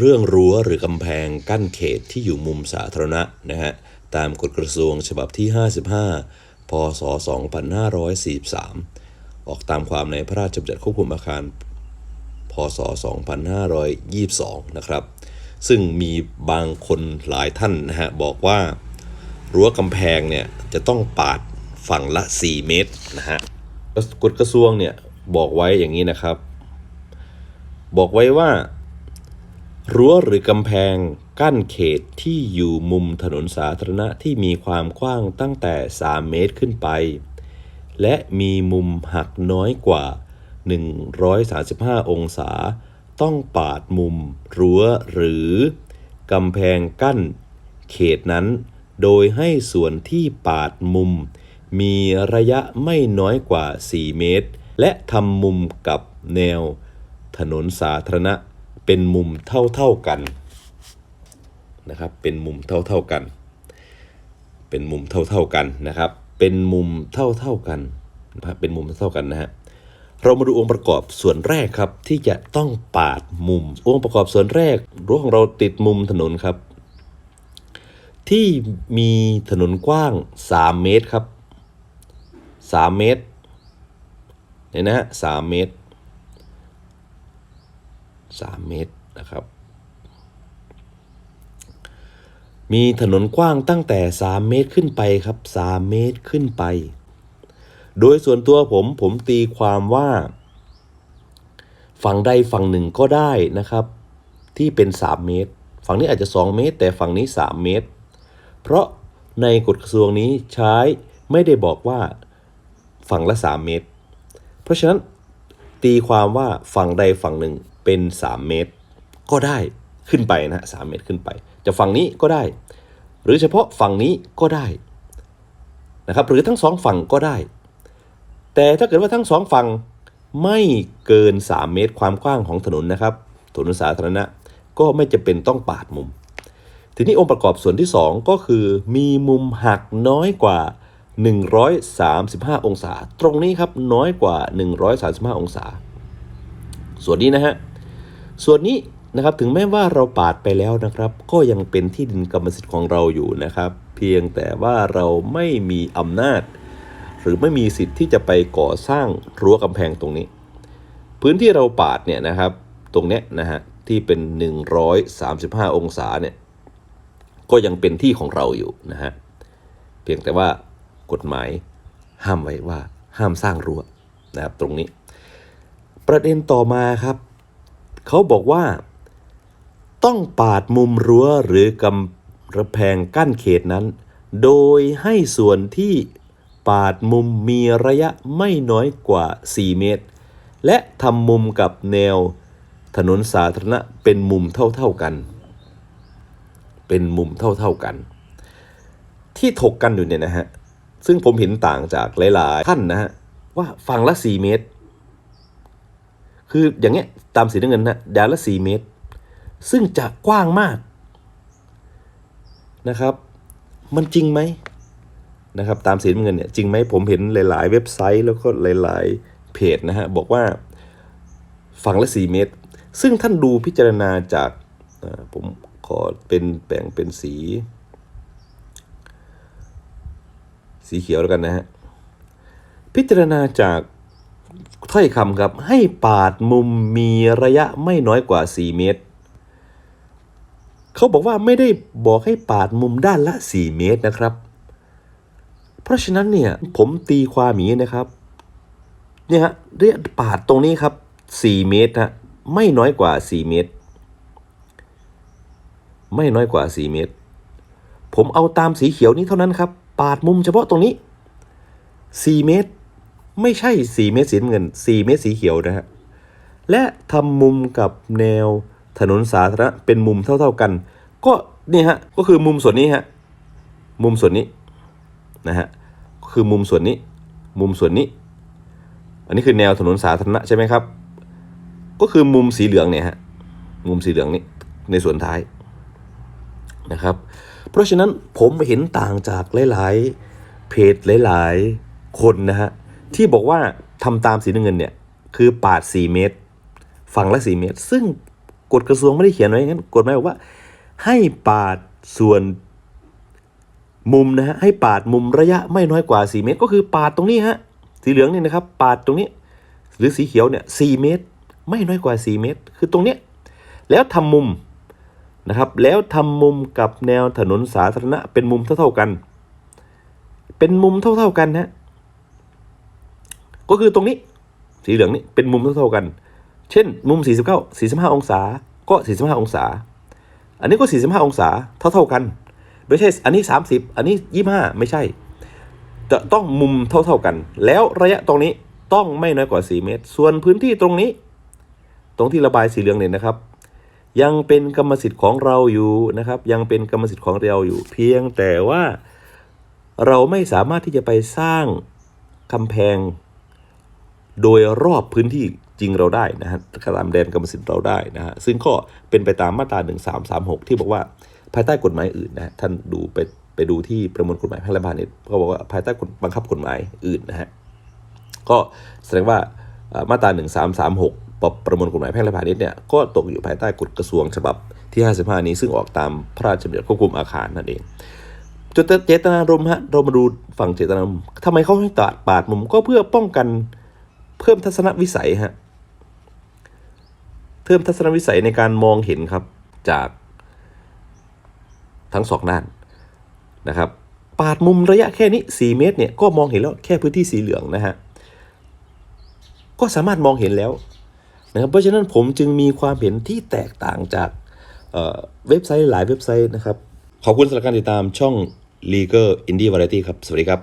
เรื่องรั้วหรือกำแพงกั้นเขตที่อยู่มุมสาธารณะนะฮะตามกฎกระทรวงฉบับที่ 55 พศ 2543 ออกตามความในพระราชบัญญัติควบคุมอาคาร พศ 2522 นะครับ ซึ่งมีบางคนหลายท่านนะฮะบอกว่า รั้วกำแพงเนี่ยจะต้องปาดฝั่งละ 4 เมตรนะฮะกฎกระทรวงเนี่ยบอกไว้อย่างนี้นะครับ บอกไว้ว่า รั้วหรือกำแพงกั้นเขตที่อยู่มุมถนนสาธารณะที่มีความกว้างตั้งแต่ 3 เมตรขึ้นไป และมีมุมหักน้อยกว่า 135 องศา ต้องปาดมุม รั้วหรือกำแพงกั้น เขตนั้น โดยให้ส่วนที่ปาดมุม มีระยะไม่น้อยกว่า 4 เมตร และทำมุมกับแนว ถนนสาธารณะ เป็นมุมเท่าๆกันนะครับ เป็นมุมเท่าๆกัน เป็นมุมเท่าๆกันนะครับ เป็นมุมเท่าๆกันนะครับเป็นมุมเท่าๆกันนะฮะ เรามาดูองค์ประกอบส่วนแรกครับที่จะต้องปาดมุม องค์ประกอบส่วนแรกรั้วของเราติดมุมถนนครับ ที่มีถนนกว้าง 3 เมตรครับ 3 เมตรเนี่ยนะฮะ3เมตร 3 เมตรนะครับ มีถนนกว้างตั้งแต่ 3 เมตรขึ้นไปครับ 3 เมตรขึ้นไป โดยส่วนตัวผมผมตีความว่า ฝั่งใดฝั่งหนึ่งก็ได้นะครับ ที่เป็น 3 เมตร ฝั่งนี้อาจจะ 2 เมตร แต่ฝั่งนี้ 3 เมตร เพราะในกฎกระทรวงนี้ใช้ไม่ได้บอกว่าฝั่งละ 3 เมตร เพราะฉะนั้น ตีความว่าฝั่งใดฝั่งหนึ่งเป็น 3 เมตร ก็ได้ขึ้นไปนะสเมตรขึ้นไป จะฝั่งนี้ก็ได้ หรือเฉพาะฝั่งนี้ก็ได้นะครับหรือทั้งสองฝั่งก็ได้ แต่ถ้าเกิดว่าทั้งสองฝั่งไม่เกิน 3 เมตรความกว้างของถนนนะครับถนนสาธารณะก็ไม่จะเป็นต้องปาดมุม ทีนี้องค์ประกอบส่วนที่ 2 ก็คือมีมุมหักน้อยกว่า 135 องศา ตรงนี้ครับน้อยกว่า 135 องศา ส่วนนี้นะฮะ ส่วนนี้นะครับถึงแม้ว่าเราปาดไปแล้วนะครับ ก็ยังเป็นที่ดินกรรมสิทธิ์ของเราอยู่นะครับ เพียงแต่ว่าเราไม่มีอำนาจ หรือไม่มีสิทธิ์ที่จะไปก่อสร้างรั้วกำแพงตรงนี้ พื้นที่เราปาดเนี่ยนะครับ ตรงเนี้ยนะฮะที่เป็น 135 องศาเนี่ยก็ยังเป็นที่ของเราอยู่นะฮะเพียงแต่ว่า กฎหมายห้ามไว้ว่าห้ามสร้างรั้วนะครับตรงนี้ ประเด็นต่อมาครับเขาบอกว่า ต้องปาดมุมรั้วหรือกำระแพงกั้นเขตนั้น โดยให้ส่วนที่ปาดมุมมีระยะไม่น้อยกว่า 4 เมตร และทำมุมกับแนวถนนสาธารณะเป็นมุมเท่าๆกัน เป็นมุมเท่าๆกัน ที่ถกกันอยู่เนี่ยนะฮะ ซึ่งผมเห็นต่างจากหลาย ๆ ท่านนะฮะว่าฝั่งละ 4 เมตร คืออย่างเงี้ยตามสีน้ำเงินนะดานละ 4 เมตร ซึ่งจะกว้างมากนะครับ มันจริงไหมนะครับตามสีน้ำเงินเนี่ยจริงไหมผมเห็นหลาย ๆ เว็บไซต์แล้วก็หลาย ๆ เพจนะฮะบอกว่าฝั่งละ 4 เมตร ซึ่งท่านดูพิจารณาจากผมขอเป็นแบ่งเป็นสี สีเขียวแล้วกันนะฮะ พิจารณาจากถ้อยคำครับ ให้ปาดมุมมีระยะไม่น้อยกว่า 4 เมตร เขาบอกว่าไม่ได้บอกให้ปาดมุมด้านละ 4 เมตรนะครับ เพราะฉะนั้นเนี่ยผมตีความอย่างนี้นะครับ เนี่ยฮะเรียกปาดตรงนี้ครับ 4 เมตรฮะไม่น้อยกว่า 4 เมตร ไม่น้อยกว่า 4 เมตร ผมเอาตามสีเขียวนี้เท่านั้นครับ ปาดมุมเฉพาะตรงนี้ 4 เมตร ไม่ใช่ 4 เมตรสีน้ำเงิน 4 เมตรสีเขียวนะฮะ และทำมุมกับแนวถนนสาธารณะเป็นมุมเท่า ๆกัน ก็นี่ฮะ ก็คือมุมส่วนนี้ฮะ มุมส่วนนี้นะฮะ คือมุมส่วนนี้ มุมส่วนนี้ อันนี้คือแนวถนนสาธารณะใช่ไหมครับ ก็คือมุมสีเหลืองเนี่ยฮะ มุมสีเหลืองนี้ในส่วนท้าย นะครับ เพราะฉะนั้นผมเห็นต่างจากหลาย ๆ เพจหลาย ๆ คนนะฮะที่บอกว่าทำตามสีน้ำเงินเนี่ยคือปาด 4 เมตร ฝั่งละ 4 เมตร ซึ่งกฎกระทรวงไม่ได้เขียนไว้อย่างนั้นกฎหมายบอกว่าให้ปาดส่วนมุมนะฮะให้ปาดมุมระยะไม่น้อยกว่า 4 เมตร ก็คือปาดตรงนี้ฮะสีเหลืองนี่นะครับ ปาดตรงนี้ หรือสีเขียวเนี่ย4เมตร ไม่น้อยกว่า 4 เมตร คือตรงเนี้ยแล้วทำมุม นะครับ แล้วทำมุมกับแนวถนนสาธารณะเป็นมุมเท่าๆกัน เป็นมุมเท่าๆกันนะก็คือตรงนี้สีเหลืองนี่เป็นมุมเท่าๆกัน เช่น มุม 49 45 องศา ก็ 45 องศา อันนี้ก็ 45 องศาเท่าๆกัน ไม่ใช่อันนี้ 30 อันนี้ 25 ไม่ใช่ จะต้องมุมเท่าๆกัน แล้วระยะตรงนี้ต้องไม่น้อยกว่า 4 เมตร ส่วนพื้นที่ตรงนี้ ตรงที่ระบายสีเหลืองเนี่ยนะครับ ยังเป็นกรรมสิทธิ์ของเราอยู่นะครับ ยังเป็นกรรมสิทธิ์ของเราอยู่ เพียงแต่ว่าเราไม่สามารถที่จะไปสร้างกำแพง โดยรอบพื้นที่จริงเราได้นะฮะตามแดนกรรมสิทธิ์เราได้นะฮะซึ่งก็เป็นไปตามมาตรา1336 ที่บอกว่าภายใต้กฎหมายอื่นนะท่านดูไปไปดูที่ประมวลกฎหมายแพ่งและพาณิชย์เขาบอกว่าภายใต้บังคับกฎหมายอื่นนะฮะก็แสดงว่ามาตรา1336 ปประมวลกฎหมายแพ่งและพาณิชย์เนี่ยก็ตกอยู่ภายใต้กฎกระทรวงฉบับที่ 55 นี้ซึ่งออกตามพระราชบัญญัติควบคุมอาคารนั่นเองจตเจตนารมฮะเรามาดูฝั่งเจตนารมทำไมเขาให้ตัดปาดมุมก็เพื่อป้องกันเพิ่มทัศนวิสัยฮะเพิ่มทัศนวิสัยในการมองเห็นครับจากทั้งสองด้านนะครับ ปาดมุมระยะแค่นี้ 4 เมตรเนี่ยก็มองเห็นแล้วแค่พื้นที่สีเหลืองนะฮะก็สามารถมองเห็นแล้ว นะครับเพราะฉะนั้นผมจึงมีความเห็นที่แตกต่างจากเเว็บไซต์หลายเว็บไซต์นะครับ ขอบคุณสำหรับการติดตามช่อง Legal Indie Variety ครับ สวัสดีครับ